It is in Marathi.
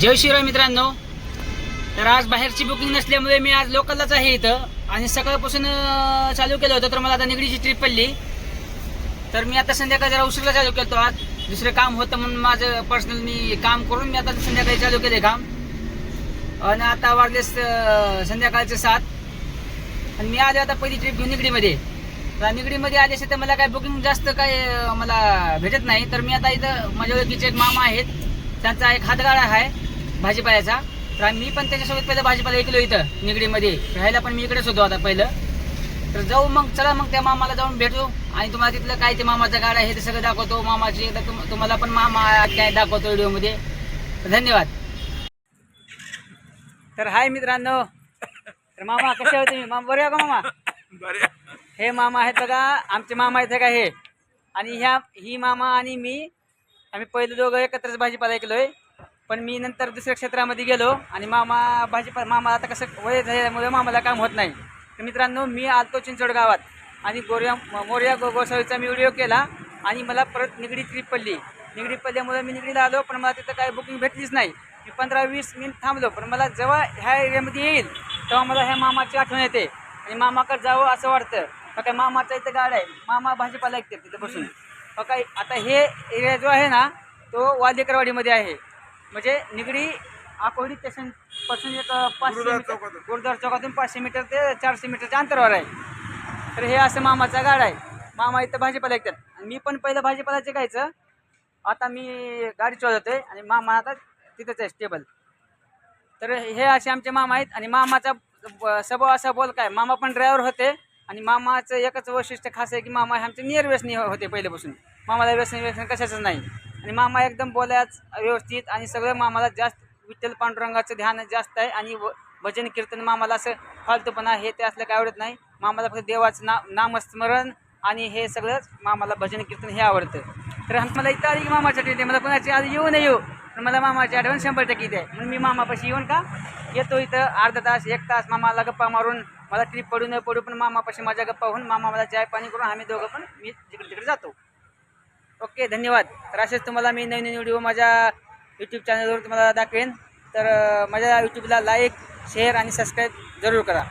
जय शिवराय मित्रांनो. तर आज बाहेरची बुकिंग नसल्यामुळे मी आज लोकललाच आहे इथं. आणि सकाळपासून चालू केलं होतं तर मला आता निगडीची ट्रिप पडली. तर मी आता संध्याकाळी जरा उशिरा चालू केलं आज. दुसरं काम होतं म्हणून माझं पर्सनल मी काम करून मी आता संध्याकाळी चालू केले काम. आणि आता वाजले संध्याकाळचे सात. आणि मी आले आता पहिली ट्रिप घेऊन निगडीमध्ये. तर निगडीमध्ये आले असे तर मला काय बुकिंग जास्त काय मला भेटत नाही. तर मी आता इथं माझ्या ओळखीचे एक मामा आहेत. त्यांचा एक हातगाडा आहे. भाजीपाल्याचा. तर मी पण त्याच्यासोबत पहिलं भाजीपाला ऐकलो इथं निगडीमध्ये. राहायला पण मी इकडेच होतो आता पहिलं. तर जाऊ मग चला मग त्या मामाला जाऊन भेटू. आणि तुम्हाला तिथलं काय ते मामाचा गाडा आहे ते सगळं दाखवतो. मामाची एकदा तुम- तुम्हाला पण मामा काय दाखवतो व्हिडिओमध्ये. धन्यवाद. तर हाय मित्रांनो. तर मामा कसे आहोत तुम्ही? मामा बरे का मामा? हे मामा आहेत बघा. आमचे मामा आहेत का हे? आणि ह्या ही मामा आणि मी आम्ही पहिले दोघं एकत्रच भाजीपाला ऐकलोय पण मी नंतर दुसऱ्या क्षेत्रामध्ये गेलो आणि मामा भाजीपाला मामा आता कसं वय झाल्यामुळे मामाला काम होत नाही. तर मित्रांनो मी आलतो चिंचवड गावात आणि गोऱ्या मोर्या गो गोसावीचा मी व्हिडिओ केला आणि मला परत निगडी ट्रीप पडली. निगडी पडल्यामुळे मी निगडीला आलो पण मला तिथं काय बुकिंग भेटलीच नाही. मी पंधरा वीस मिनिट थांबलो पण मला जेव्हा ह्या एरियामध्ये येईल तेव्हा मला ह्या मामाची आठवण येते. आणि मामाकडे जावं असं वाटतं. मग काय मामाचा इथं गाड आहे. मामा भाजीपाला ऐकते तिथं बसून. मग काय आता हे एरिया जो आहे ना तो वादेकरवाडीमध्ये आहे. म्हणजे निगडी आकोडी स्टेशनपासून एक पाचशे गुरुद्वारा मीटर चौकातून. गुरुद्वार चौकातून पाचशे मीटर ते चारशे मीटरच्या अंतरावर आहे. तर हे असं मामाचा गाड आहे. मामा इथं भाजीपाला ऐकतात आणि मी पण पहिलं भाजीपाला चिकायचं आता मी गाडी चालवतोय आणि मामा आता तिथंच आहे स्टेबल तर हे असे आमचे मामा आहेत आणि मामाचा ब- स्वभाव असा बोल काय मामा पण ड्रायव्हर होते आणि मामाचं एकच वैशिष्ट्य खास आहे की मामा हे आमचे नियर व्यसनी होते पहिल्यापासून. मामाला व्यसन व्यसन कशाचंच नाही. आणि मामा एकदम बोलायच व्यवस्थित आणि सगळं मामाला जास्त विठ्ठल पांडुरंगाचं ध्यान जास्त आहे आणि व- भजन कीर्तन मामाला असं फालतूपणा हे ते असलं काय आवडत नाही. मामाला फक्त देवाचं ना नामस्मरण आणि हे सगळं मामाला भजन कीर्तन हे आवडतं. तर मला इथं आली की मामाच्या ट्रेन मला कोणाची आधी येऊ नाही येऊ. पण मला मामाची आठवण शंभर टक्के इथे आहे. म्हणून मी मामापाशी येऊन का? येतो इथं अर्धा तास एक तास मामाला गप्पा मारून मला ट्रीप पडू न पडू पण मामापाशी माझ्या गप्पा होऊन मामा मला चाय पाणी करून आम्ही दोघं पण मी तिकडे तिकडे जातो. ओके धन्यवाद. तर असेच तुम्हाला मी नवीन नवीन व्हिडिओ माझ्या यूट्यूब चॅनलवर तुम्हाला दाखवेन. तर माझ्या यूट्यूबला लाईक शेअर आणि सबस्क्राईब जरूर करा.